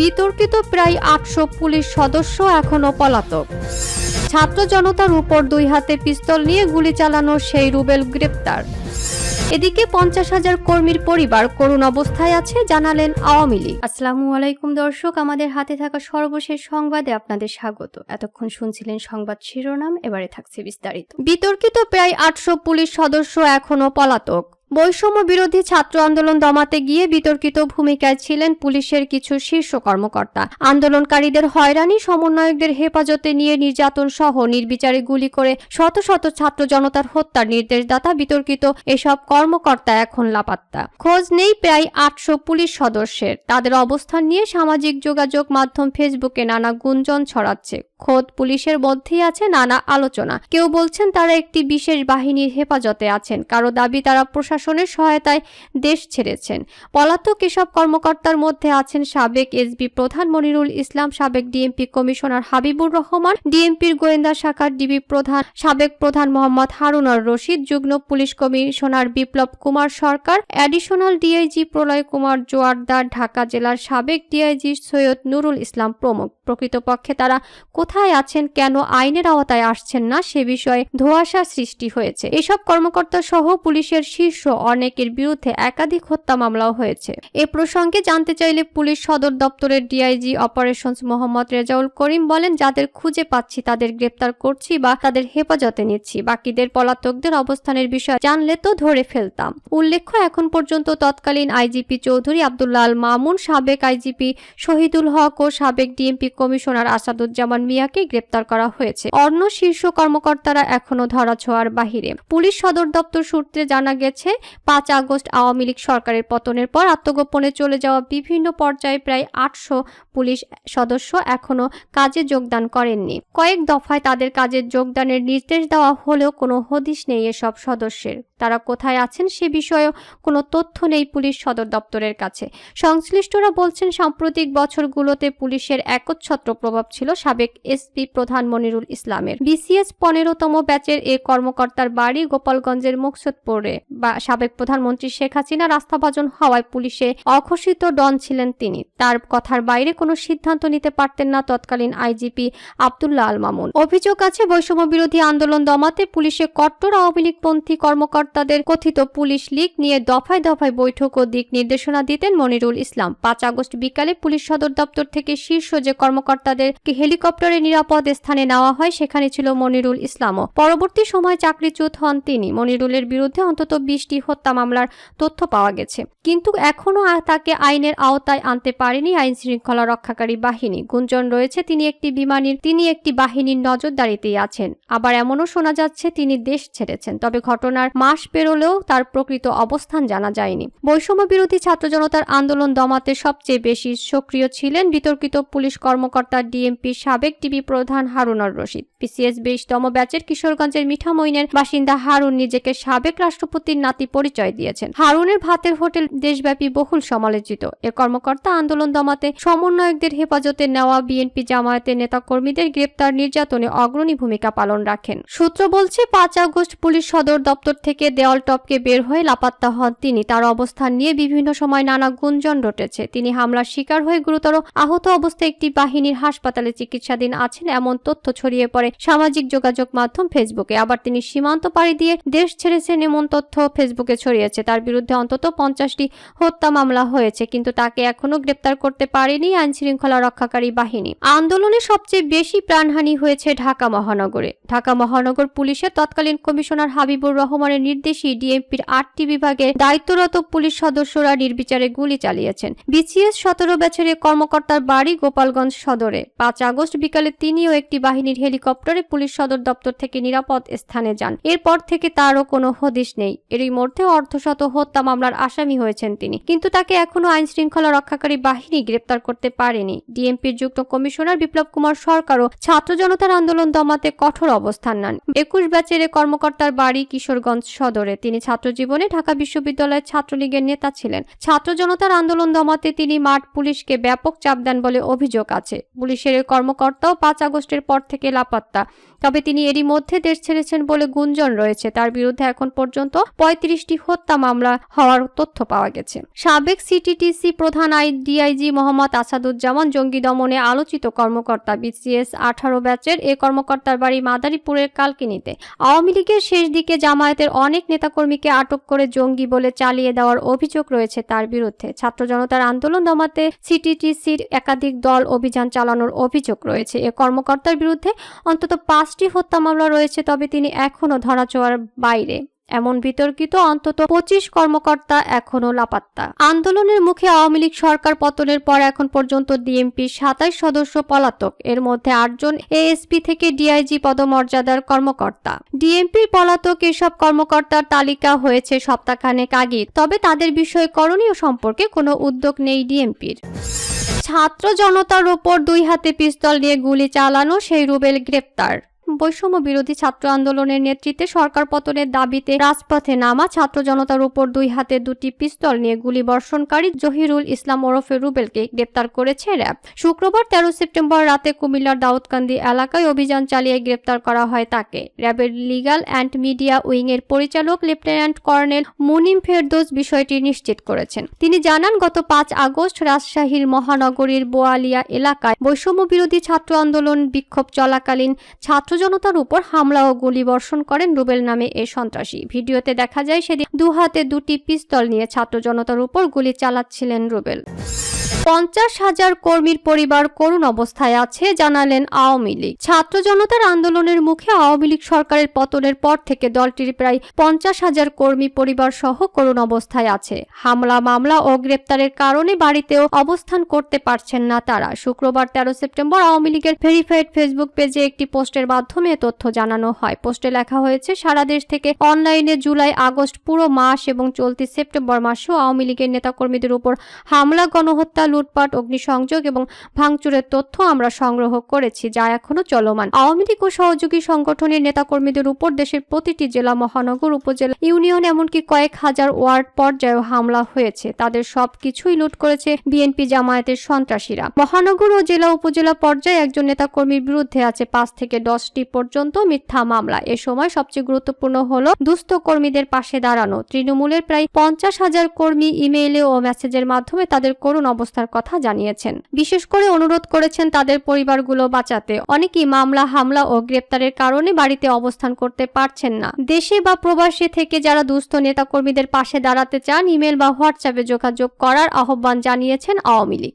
বিতর্কিত প্রায় আটশো পুলিশ সদস্য এখনও পলাতক। ছাত্র জনতার উপর দুই হাতে পিস্তল নিয়ে গুলি চালানো সেই রুবেল গ্রেপ্তার। এদিকে পঞ্চাশ হাজার কর্মীর পরিবার করুণ অবস্থায় আছে জানালেন আওয়ামী লীগ। আসসালামু আলাইকুম দর্শক আমাদের হাতে থাকা সর্বশেষ সংবাদে আপনাদের স্বাগত। এতক্ষণ শুনছিলেন সংবাদ শিরোনাম এবারে থাকছে বিস্তারিত। বিতর্কিত প্রায় আটশো পুলিশ সদস্য এখনও পলাতক। বৈষম্য বিরোধী ছাত্র আন্দোলন দমাতে গিয়ে বিতর্কিত ভূমিকায় ছিলেন পুলিশের কিছু শীর্ষ কর্মকর্তা। আন্দোলনকারীদের হয়রানি, সমন্বয়কদের হেফাজতে নিয়ে নির্যাতন সহ নির্বিচারে গুলি করে শত শত ছাত্র জনতার হত্যার নির্দেশদাতা বিতর্কিত এসব কর্মকর্তা এখন লাপাত্তা। খোঁজ নেই প্রায় আটশো পুলিশ সদস্যের। তাদের অবস্থান নিয়ে সামাজিক যোগাযোগ মাধ্যম ফেসবুকে নানা গুঞ্জন ছড়াচ্ছে। খোদ পুলিশের মধ্যেই আছে নানা আলোচনা। কেউ বলছেন তারা একটি বিশেষ বাহিনীর হেফাজতে আছেন। কারও দাবি তারা প্রশাসনের সহায়তায় দেশ ছেড়েছেন। পলাতক এসব কর্মকর্তার মধ্যে আছেন সাবেক এসবি প্রধান মনিরুল ইসলাম, সাবেক ডিএমপি কমিশনার হাবিবুর রহমান, ডিএমপির গোয়েন্দা শাখার ডিবি প্রধান, সাবেক প্রধান মোহাম্মদ হারুনার রশিদ, যুগ্ম police commissioner Biplab Kumar Sarkar, additional DIG Pralay Kumar Joardar Dhaka জেলার সাবেক ডিআইজি সৈয়দ নুরুল ইসলাম প্রমুখ। প্রকৃতপক্ষে তারা কোথায় আছেন, কেন আইনের আওতায় আসছেন না, সে বিষয়ে ধোঁয়াশা সৃষ্টি হয়েছে। এসব কর্মকর্তা সহ পুলিশের শীর্ষ অনেকের বিরুদ্ধে একাধিক হত্যা মামলাও হয়েছে। এ প্রসঙ্গে জানতে চাইলে পুলিশ সদর দপ্তরের ডিআইজি অপারেশনস মোহাম্মদ রেজাউল করিম বলেন, যাদের খুঁজে পাচ্ছি, তাদের গ্রেপ্তার করছি বা তাদের হেফাজতে নিচ্ছি। বাকিদের পলাতকদের অবস্থানের বিষয়ে জানলে তো ধরে ফেলতাম। উল্লেখ্য, এখন পর্যন্ত তৎকালীন আইজিপি চৌধুরী আব্দুল্লাহ আল মামুন, সাবেক আইজিপি শহীদুল হক ও সাবেক ডিএমপি কমিশনার আসাদুজ্জামান মিয়াকে গ্রেপ্তার করা হয়েছে। অন্য শীর্ষ কর্মকর্তারা এখনও ধরাছোঁয়ার বাহিরে। পুলিশ সদর দপ্তর সূত্রে জানা গেছে, পাঁচ আগস্ট আওয়ামী লীগ সরকারের পতনের পর আত্মগোপনে চলে যাওয়া বিভিন্ন পর্যায়ে প্রায় আটশো পুলিশ সদস্য এখনও কাজে যোগদান করেননি। কয়েক দফায় তাদের কাজে যোগদানের নির্দেশ দেওয়া হলেও কোনো হদিশ নেই এসব সদস্যের। তারা কোথায় আছেন সে বিষয়েও কোনো তথ্য নেই পুলিশ সদর দপ্তরের কাছে। সংশ্লিষ্টরা বলছেন, সাম্প্রতিক বছরগুলোতে পুলিশের একচ্ছত্র প্রভাব ছিল সাবেক এসপি প্রধান মনিরুল ইসলামের। বিসিএস পনেরোতম ব্যাচের এ কর্মকর্তার বাড়ি গোপালগঞ্জের মুকসুদপুরে বা সাবেক প্রধানমন্ত্রী শেখ হাসিনা রাস্তাভাজন হওয়ায় পুলিশে অঘোষিত ডন ছিলেন তিনি। তার কথার বাইরে কোনো সিদ্ধান্ত নিতে পারতেন না তৎকালীন আইজিপি আবদুল্লাহ আল মামুন। অভিযোগ আছে, বৈষম্য বিরোধী আন্দোলন দমাতে পুলিশে কট্টর আওয়ামী লীগপন্থী কর্মকর্তাদের কথিত পুলিশ লীগ নিয়ে দফায় দফায় বৈঠক ও দিক নির্দেশনা দিতেন মনিরুল ইসলাম। পাঁচ আগস্ট বিকালে পুলিশ সদর দপ্তর থেকে শীর্ষ যে কর্মকর্তাদের হেলিকপ্টারে নিরাপদ স্থানে নেওয়া হয়, সেখানে ছিল মনিরুল ইসলামও। পরবর্তী সময় চাকরিচ্যুত হন তিনি। মনিরুলের বিরুদ্ধে অন্তত বিশটি হত্যা মামলার তথ্য পাওয়া গেছে। কিন্তু এখনও তাকে আইনের আওতায় আনতে পারেনি আইন শৃঙ্খলা রক্ষাকারী বাহিনী। গুঞ্জন রয়েছে, তিনি একটি বিমানের তিনি একটি বাহিনীর নজরদারিতেই আছেন। আবার এমনও শোনা যাচ্ছে, তিনি দেশ ছেড়েছেন। তবে ঘটনার মাস পেরোলেও তার প্রকৃত অবস্থান জানা যায়নি। বৈষম্য বিরোধী ছাত্র জনতার আন্দোলন দমাতে সবচেয়ে বেশি সক্রিয় ছিলেন বিতর্কিত পুলিশ কর্মকর্তা ডিএমপি সাবেক টিভি প্রধান হারুনার রশিদ। পিসিএস বিশতম ব্যাচের কিশোরগঞ্জের মিঠামইনের বাসিন্দা হারুন নিজেকে সাবেক রাষ্ট্রপতির নাতি পরিচয় দিয়েছেন। হারুনের ভাতের হোটেল দেশব্যাপী বহুল সমালোচিত। এ কর্মকর্তা আন্দোলন দমাতে সমন্বয়কদের হেফাজতে নেওয়া বিএনপি জামায়াতের নেতাকর্মীদের গ্রেপ্তার নির্যাতনে অগ্রণী ভূমিকা পালন রাখেন। সূত্র বলছে, পাঁচ আগস্ট পুলিশ সদর দপ্তর থেকে দেওয়াল টপকে বের হয়ে লাপাত্তা হন তিনি। তার অবস্থান নিয়ে বিভিন্ন সময় নানা গুঞ্জন রটেছে। তিনি হামলার শিকার হয়ে গুরুতর আহত অবস্থায় একটি বাহিনীর হাসপাতালে চিকিৎসাধীন আছেন এমন তথ্য ছড়িয়ে পড়ে সামাজিক যোগাযোগ মাধ্যম ফেসবুকে। আবার তিনি সীমান্ত পাড়ি দিয়ে দেশ ছেড়েছেন এমন তথ্য ফেসবুকে ছড়িয়েছে। তার বিরুদ্ধে অন্তত পঞ্চাশটি হত্যা মামলা হয়েছে, কিন্তু তাকে এখনও গ্রেপ্তার করতে পারেনি আইন শৃঙ্খলা রক্ষাকারী বাহিনী। আন্দোলনে সবচেয়ে বেশি প্রাণহানি হয়েছে ঢাকা মহানগরে। ঢাকা মহানগর পুলিশের তৎকালীন কমিশনার হাবিবুর রহমানের নির্দেশে ডিএমপির আটটি বিভাগে দায়িত্বরত পুলিশ সদস্যরা নির্বিচারে গুলি চালিয়েছেন। বিসিএস সতেরো এই কর্মকর্তার বাড়ি গোপালগঞ্জ সদরে। পাঁচ আগস্ট বিকালে তিনিও একটি বাহিনীর হেলিকপ্টারে পুলিশ সদর দপ্তর থেকে নিরাপদ স্থানে যান। এরপর থেকে তারও কোনো হদিশ নেই। এরই মধ্যে অর্ধশত হত্যা মামলার আসামি হয়েছেন তিনি। কিন্তু তাকে এখনও আইন শৃঙ্খলা রক্ষাকারী বাহিনী গ্রেপ্তার করতে পারেনি। ডিএমপির যুক্ত কমিশনার বিপ্লব কুমার সরকারও ছাত্র জনতার আন্দোলন দমাতে কঠোর অবস্থান নেন। একুশ ব্যাচের কর্মকর্তার বাড়ি কিশোরগঞ্জ সদরে। তিনি ছাত্র জীবনে ঢাকা বিশ্ববিদ্যালয়ের ছাত্রলীগের নেতা ছিলেন। ছাত্র জনতার আন্দোলন দমাতে তিনি মাঠ পুলিশকে ব্যাপক চাপ দেন বলে অভিযোগ আছে। পুলিশের এই কর্মকর্তাও পাঁচ আগস্টের পর থেকে লাপাত্তা। তবে তিনি এরই মধ্যে দেশ ছেড়েছেন বলে গুঞ্জন রয়েছে। তার বিরুদ্ধে এখন পর্যন্ত পঁয়ত্রিশটি হত্যা মামলা হওয়ার তথ্য পাওয়া গেছে। সাবেক সিটিটিসি প্রধান আই ডিআইজি মোহাম্মদ আসাদুজ্জামান জঙ্গি দমনে আলোচিত কর্মকর্তা বিসিএস আঠারো ব্যাচের এ কর্মকর্তার বাড়ি মাদারীপুরের কালকিনিতে। আওয়ামী লীগের শেষ দিকে জামায়াতের অনেক নেতাকর্মীকে আটক করে জঙ্গি বলে চালিয়ে দেওয়ার অভিযোগ রয়েছে তার বিরুদ্ধে। ছাত্র জনতার আন্দোলন দমাতে সিটিটিসির একাধিক দল অভিযান চালানোর অভিযোগ রয়েছে। এ কর্মকর্তার বিরুদ্ধে অন্তত পাঁচটি হত্যা মামলা রয়েছে, তবে তিনি এখনও ধরাছোঁয়ার বাইরে। এমন বিতর্কিত অন্তত পঁচিশ কর্মকর্তা এখনও লাপাত্তা। আন্দোলনের মুখে আওয়ামী লীগ সরকার পতনের পর এখন পর্যন্ত ডিএমপি সাতাইশ সদস্য পলাতক। এর মধ্যে আটজন এএসপি থেকে ডিআইজি পদমর্যাদার কর্মকর্তা। ডিএমপির পলাতক এসব কর্মকর্তার তালিকা হয়েছে সপ্তাহখানেক আগে তবে তাদের বিষয়ে করণীয় সম্পর্কে কোনো উদ্যোগ নেই ডিএমপির। ছাত্র জনতার ওপর দুই হাতে পিস্তল নিয়ে গুলি চালানো সেই রুবেল গ্রেপ্তার। বৈষম্য বিরোধী ছাত্র আন্দোলনের নেতৃত্বে সরকার পতনের দাবিতে রাজপথে নামা ছাত্র জনতার উপর দুই হাতে দুটি পিস্তল নিয়ে গুলি বর্ষণকারী জহিরুল ইসলাম ওরফে রুবেলকে গ্রেপ্তার করেছে র্যাব। শুক্রবার তেরো সেপ্টেম্বর রাতে কুমিল্লার দাউদকান্দি এলাকায় অভিযান চালিয়ে গ্রেপ্তার করা হয় তাকে। র্যাবের লিগাল অ্যান্ড মিডিয়া উইং এর পরিচালক লেফটেন্যান্ট কর্নেল মুনিম ফেরদোস বিষয়টি নিশ্চিত করেছেন। তিনি জানান, গত পাঁচ আগস্ট রাজশাহীর মহানগরীর বোয়ালিয়া এলাকায় বৈষম্য বিরোধী ছাত্র আন্দোলন বিক্ষোভ চলাকালীন ছাত্র জনতার উপর হামলা ও গুলি বর্ষণ করেন রুবেল নামে এ সন্ত্রাসী। ভিডিওতে দেখা যায় সেদিন দু হাতে দুটি পিস্তল নিয়ে ছাত্র জনতার উপর গুলি চালাচ্ছিলেন রুবেল। পঞ্চাশ হাজার কর্মীর পরিবার করুণ অবস্থায় আছে, জানালেন আওয়ামী লীগ। ছাত্র জনতার আন্দোলনের মুখে আওয়ামী লীগ সরকারের পতনের পর থেকে দলটির প্রায় পঞ্চাশ হাজার কর্মী পরিবার সহ করুণ অবস্থায় আছে। হামলা, মামলা ও গ্রেপ্তারের কারণে বাড়িতেও অবস্থান করতে পারছেন না তারা। শুক্রবার তেরো সেপ্টেম্বর আওয়ামী লীগের ভেরিফাইড ফেসবুক পেজে একটি পোস্টের মাধ্যমে তথ্য জানানো হয়। পোস্টে লেখা হয়েছে, সারা দেশ থেকে অনলাইনে জুলাই, আগস্ট পুরো মাস এবং চলতি সেপ্টেম্বর মাসেও আওয়ামী লীগের নেতাকর্মীদের উপর হামলা, গণহত্যা লুটপাট, অগ্নিসংযোগ এবং ভাঙচুরের তথ্য আমরা সংগ্রহ করেছি, যা এখনও চলমান। আওয়ামী লীগ ও সহযোগী সংগঠনের নেতাকর্মীদের উপর দেশের প্রতিটি জেলা, মহানগর, উপজেলা, ইউনিয়ন এমনকি কয়েক হাজার ওয়ার্ড পর্যায়েও হামলা হয়েছে। তাদের সব কিছুই লুট করেছে বিএনপি জামায়াতের সন্ত্রাসীরা। মহানগর ও জেলা, উপজেলা পর্যায়ে একজন নেতাকর্মীর বিরুদ্ধে আছে পাঁচ থেকে দশটি পর্যন্ত মিথ্যা মামলা। এ সময় সবচেয়ে গুরুত্বপূর্ণ হল দুস্থ কর্মীদের পাশে দাঁড়ানো। তৃণমূলের প্রায় পঞ্চাশ হাজার কর্মী ইমেইলে ও মেসেজের মাধ্যমে তাদের করুণ অবস্থার কথা জানিয়েছেন। বিশেষ করে অনুরোধ করেছেন তাদের পরিবারগুলো বাঁচাতে। অনেকেই মামলা, হামলা ও গ্রেপ্তারের কারণে বাড়িতে অবস্থান করতে পারছেন না। দেশে বা প্রবাসী থেকে যারা দুস্থ নেতাকর্মীদের পাশে দাঁড়াতে চান, ইমেল বা হোয়াটসঅ্যাপে যোগাযোগ করার আহ্বান জানিয়েছেন আওয়ামী লীগ।